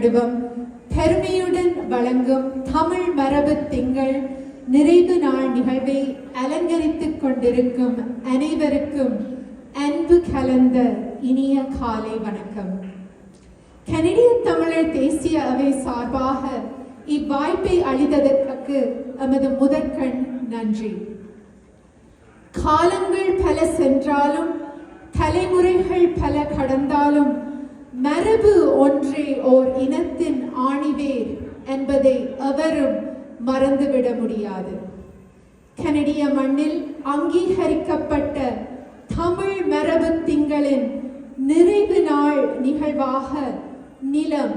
நடுவம். பெருமையுடன் வழங்கும் தமிழ் மரபு திங்கள் நிறைவு நாள் நிகழ்வை அலங்கரித்துக் கொண்டிருக்கும் அனைவருக்கும் அன்பு கலந்த இனிய காலை வணக்கம். கனடிய தமிழர் தேசிய அவை சார்பாக இவ்வாய்ப்பை அளித்ததற்கு எமது முதற்கண் நன்றி. காலங்கள் பல சென்றாலும் தலைமுறைகள் பல கடந்தாலும் மரபு ஒன்றே ஓர் இனத்தின் ஆணிவேர் என்பதை எவரும் மறந்துவிட முடியாது. கனடிய மண்ணில் அங்கீகரிக்கப்பட்ட தமிழ் மரபு திங்களின் நிறைவு நாள் நிகழ்வாக நிலம்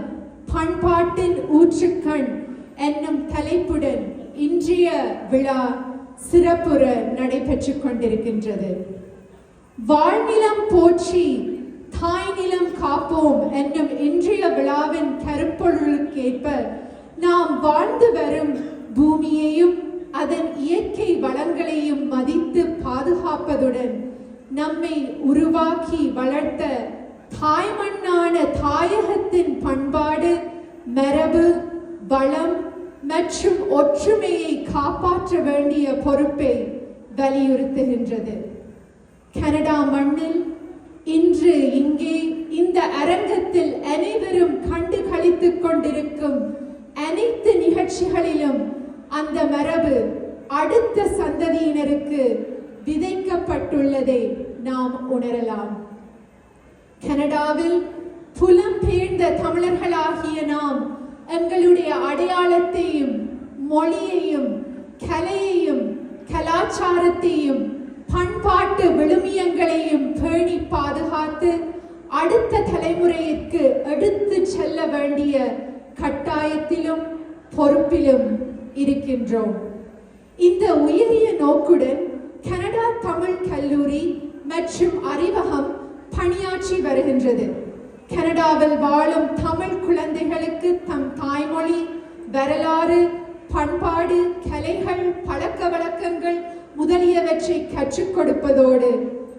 பண்பாட்டின் ஊற்றுக்கண் என்னும் தலைப்புடன் இன்றைய விழா சிறப்புற நடைபெற்றுக் கொண்டிருக்கின்றது. வாழ்நிலம் போற்றி தாய் நிலம் காப்போம் என்னும் இன்றைய விழாவின் கருப்பொருளுக்கேற்ப நாம் வாழ்ந்து வரும் பூமியையும் அதன் இயற்கை வளங்களையும் மதித்து பாதுகாப்பதுடன் நம்மை உருவாக்கி வளர்த்த தாய்மண்ணான தாயகத்தின் பண்பாடு மரபு வளம் மற்றும் ஒற்றுமையை காப்பாற்ற வேண்டிய பொறுப்பை வலியுறுத்துகின்றது. கனடா மண்ணில் இன்று இங்கே இந்த அரங்கத்தில் அனைவரும் கண்டு கழித்துக் கொண்டிருக்கும் அனைத்து நிகழ்ச்சிகளிலும் அந்த மரபு அடுத்த சந்ததியினருக்கு விதைக்கப்பட்டுள்ளதை நாம் உணரலாம். கனடாவில் புலம்பெயர்ந்த தமிழர்களாகிய நாம் எங்களுடைய அடையாளத்தையும் மொழியையும் கலையையும் கலாச்சாரத்தையும் பண்பாட்டு விழுமியங்களையும் பேணி பாதுகாத்து அடுத்த தலைமுறைக்கு எடுத்து செல்ல வேண்டிய கட்டாயத்திலும் பொறுப்பிலும் இருக்கின்றோம். இந்த உயரிய நோக்குடன் கனடா தமிழ் கல்லூரி மற்றும் அறிவகம் பணியாற்றி வருகின்றது. கனடாவில் வாழும் தமிழ் குழந்தைகளுக்கு தம் தாய்மொழி வரலாறு பண்பாடு கலைகள் பழக்க வழக்கங்கள் முதலியவற்றை கற்றுக் கொடுப்பதோடு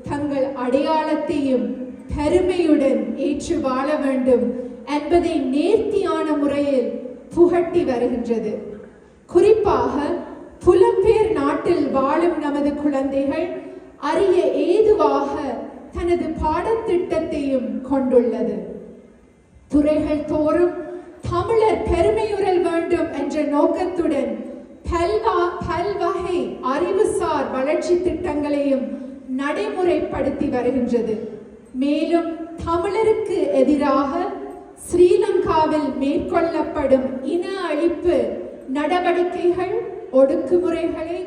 தங்கள் அடையாளத்தையும் பெருமையுடன் ஏற்று வாழ வேண்டும் என்பதை நேர்த்தியான முறையில் புகட்டி வருகின்றது. குறிப்பாக புலம்பெயர் நாட்டில் வாழும் நமது குழந்தைகள் அறிய ஏதுவாக தனது பாடத்திட்டத்தையும் கொண்டுள்ளது. துறைகள் தோறும் தமிழர் பெருமையுறல் வேண்டும் என்ற நோக்கத்துடன் பல்வா பல்வகை அறிவுசார் வளர்ச்சி திட்டங்களையும் நடைமுறைப்படுத்தி வருகின்றது. மேலும் தமிழருக்கு எதிராக ஸ்ரீலங்காவில் மேற்கொள்ளப்படும் இன அழிப்பு நடவடிக்கைகள் ஒடுக்குமுறைகளை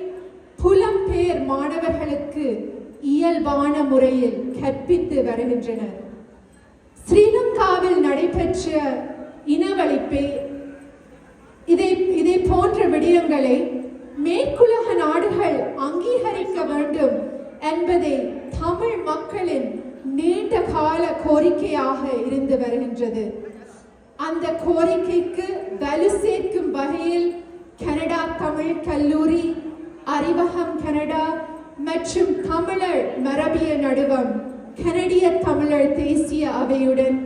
புலம்பெயர் மாணவர்களுக்கு இயல்பான முறையில் கற்பித்து வருகின்றனர். ஸ்ரீலங்காவில் நடைபெற்ற இனவழிப்பே. இதை இதை போன்ற விடயங்களை மேற்குலக நாடுகள் அங்கீகரிக்க வேண்டும் என்பதை தமிழ் மக்களின் நீண்ட கால கோரிக்கையாக இருந்து வருகின்றது. அந்த கோரிக்கைக்கு வலு சேர்க்கும் வகையில் கனடா தமிழ் கல்லூரி அறிவகம் கனடா மற்றும் தமிழர் மரபிய நடுவம் கனடிய தமிழர் தேசிய அவையுடன்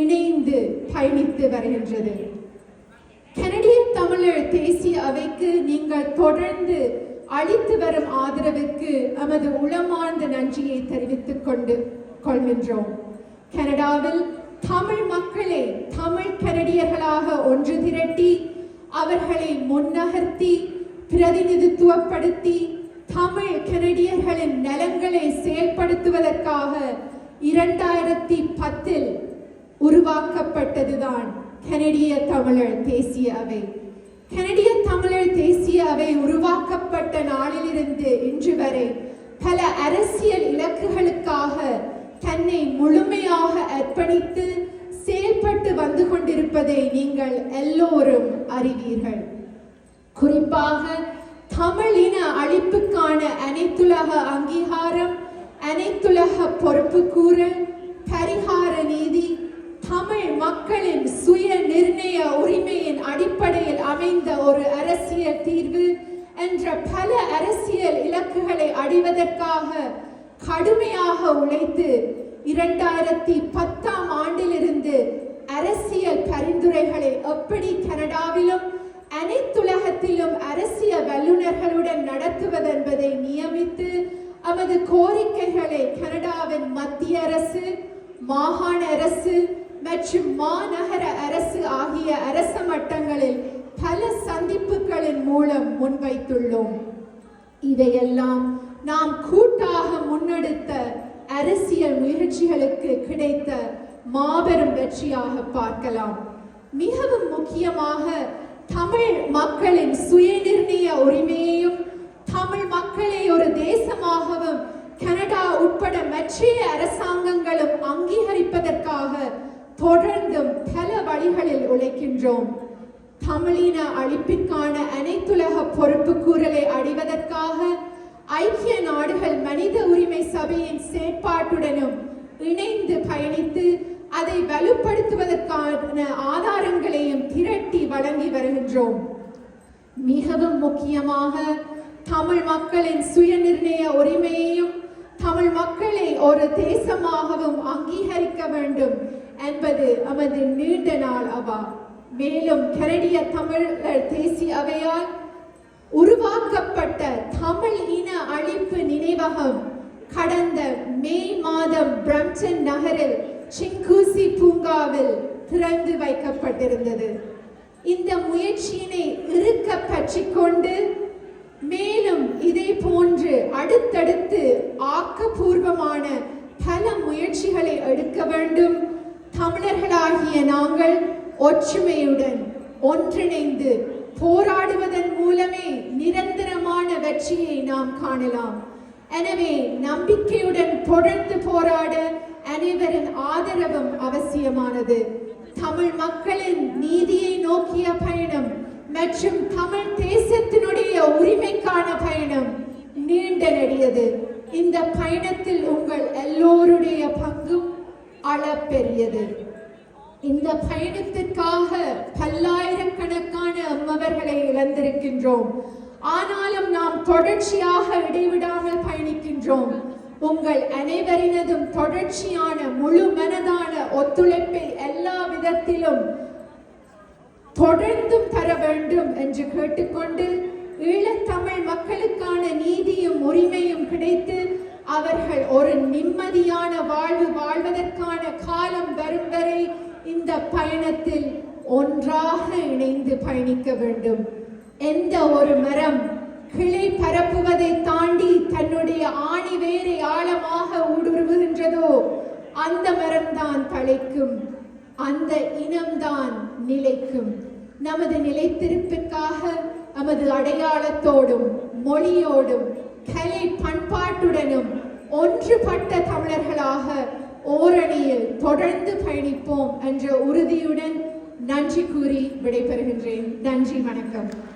இணைந்து பயணித்து வருகின்றது. கனடிய தமிழர் தேசிய அவைக்கு நீங்கள் தொடர்ந்து அளித்து வரும் ஆதரவுக்கு நமது உளமார்ந்த நன்றியை தெரிவித்துக் கொண்டு கொள்கின்றோம். கனடாவில் தமிழ் மக்களை தமிழ் கனடியர்களாக ஒன்று திரட்டி அவர்களை முன்னகர்த்தி பிரதிநிதித்துவப்படுத்தி தமிழ் கனடியர்களின் நலன்களை செயல்படுத்துவதற்காக இரண்டாயிரத்தி பத்தில் உருவாக்கப்பட்டதுதான் கனடிய தமிழர் தேசிய அவை. கனடிய தமிழர் தேசிய அவை உருவாக்கப்பட்ட நாளிலிருந்து இன்று வரை பல அரசியல் இலக்குகளுக்காக தன்னை முழுமையாக அர்ப்பணித்து செயல்பட்டு வந்து கொண்டிருப்பதை நீங்கள் எல்லோரும் அறிவீர்கள். குறிப்பாக தமிழ் இன அழிப்புக்கான அனைத்துலக அங்கீகாரம் அனைத்துலக பொறுப்புக்கூறல் பரிகார தமிழ் மக்களின் சுய நிர்ணய உரிமையின் அடிப்படையில் அமைந்த ஒரு அரசியல் தீர்வு என்ற பல அரசியல் இலக்குகளை அடைவதற்காக கடுமையாக உழைத்து இரண்டாயிரத்தி பத்தாம் ஆண்டிலிருந்து அரசியல் பரிந்துரைகளை எப்படி கனடாவிலும் அனைத்துலகத்திலும் அரசியல் வல்லுநர்களுடன் நடத்துவதென்பதை நியமித்து அவது கோரிக்கைகளை கனடாவின் மத்திய அரசு மாகாண அரசு மற்றும் மாநகர அரசு ஆகிய அரச மட்டங்களில் பல சந்திப்புகளின் மூலம் முன்வைத்துள்ளோம். இதையெல்லாம் நாம் கூட்டாக முன்னெடுத்த அரசியல் முயற்சிகளுக்கு கிடைத்த மாபெரும் வெற்றியாக பார்க்கலாம். மிகவும் முக்கியமாக தமிழ் மக்களின் சுயநிர்ணய உரிமையையும் தமிழ் மக்களை ஒரு தேசமாகவும் கனடா உட்பட மற்ற அரசாங்கங்களும் அங்கீகரிப்பதற்காக தொடர்ந்தும் பல வழிகளில் உழைக்கின்றோம். தமிழின அழிப்பிற்கான அனைத்துலக பொறுப்பு கூறலை அடைவதற்காக ஐக்கிய நாடுகள் மனித உரிமை சபையின் செயற்பாட்டுடனும் இணைந்து பயணித்து அதை வலுப்படுத்துவதற்கான ஆதாரங்களையும் திரட்டி வழங்கி வருகின்றோம். மிகவும் முக்கியமாக தமிழ் மக்களின் சுயநிர்ணய உரிமையையும் தமிழ் மக்களை ஒரு தேசமாகவும் அங்கீகரிக்க வேண்டும் என்பது நமது நீண்ட நாள் அவா. மேலும் கரடிய தமிழர் தேசிய அவையால் உருவாக்கப்பட்ட தமிழ் இன அழிப்பு நினைவகம் கடந்த மே மாதம் பிரம்சன் நகரில் சிங்கூசி பூங்காவில் திறந்து வைக்கப்பட்டிருந்தது. இந்த முயற்சியினை இருக்க பற்றிக்கொண்டு மேலும் இதே போன்று அடுத்தடுத்து ஆக்கப்பூர்வமான பல முயற்சிகளை எடுக்க வேண்டும். தமிழர்களாகிய நாங்கள் ஒற்றுமையுடன் ஒன்றிணைந்து போராடுவதன் மூலமே நிரந்தரமான வெற்றியை நாம் காணலாம். எனவே நம்பிக்கையுடன் தொடர்ந்து போராட அனைவரின் ஆதரவும் அவசியமானது. தமிழ் மக்களின் நீதியை நோக்கிய பயணம் மற்றும் தமிழ் தேசத்தினுடைய உரிமைக்கான பயணம் நீண்ட நெடியது. இந்த பயணத்தில் உங்கள் எல்லோருடைய பங்கும் அளப்பெரியது. இந்த பயணத்திற்காக பல்லாயிரக்கணக்கான அம்மவர்களை இழந்திருக்கின்றோம். ஆனாலும் நாம் தொடர்ச்சியாக இடைவிடாமல் பயணிக்கின்றோம். உங்கள் அனைவரினதும் தொடர்ச்சியான முழு மனதான ஒத்துழைப்பை எல்லா விதத்திலும் தொடர்ந்தும் தர வேண்டும் என்று கேட்டுக்கொண்டு ஈழத்தமிழ் மக்களுக்கான நீதியும் உரிமையும் கிடைத்து அவர்கள் ஒரு நிம்மதியான வாழ்வு வாழ்வதற்கான காலம் வரும் வரை இந்த பயணத்தில் ஒன்றாக இணைந்து பயணிக்க வேண்டும். எந்த ஒரு மரம் கிளை பரப்புவதை தாண்டி தன்னுடைய ஆணி வேரை ஆழமாக ஊடுருவுகின்றதோ அந்த மரம்தான் தழைக்கும் அந்த இனம்தான் நிலைக்கும். நமது நிலைத்திருப்பிற்காக நமது அடையாளத்தோடும் மொழியோடும் கலை பண்பாட்டுடனும் ஒன்றுபட்ட தமிழர்களாக ஓரணியில் தொடர்ந்து பயணிப்போம் என்ற உறுதியுடன் நன்றி கூறி விடைபெறுகின்றேன். நன்றி வணக்கம்.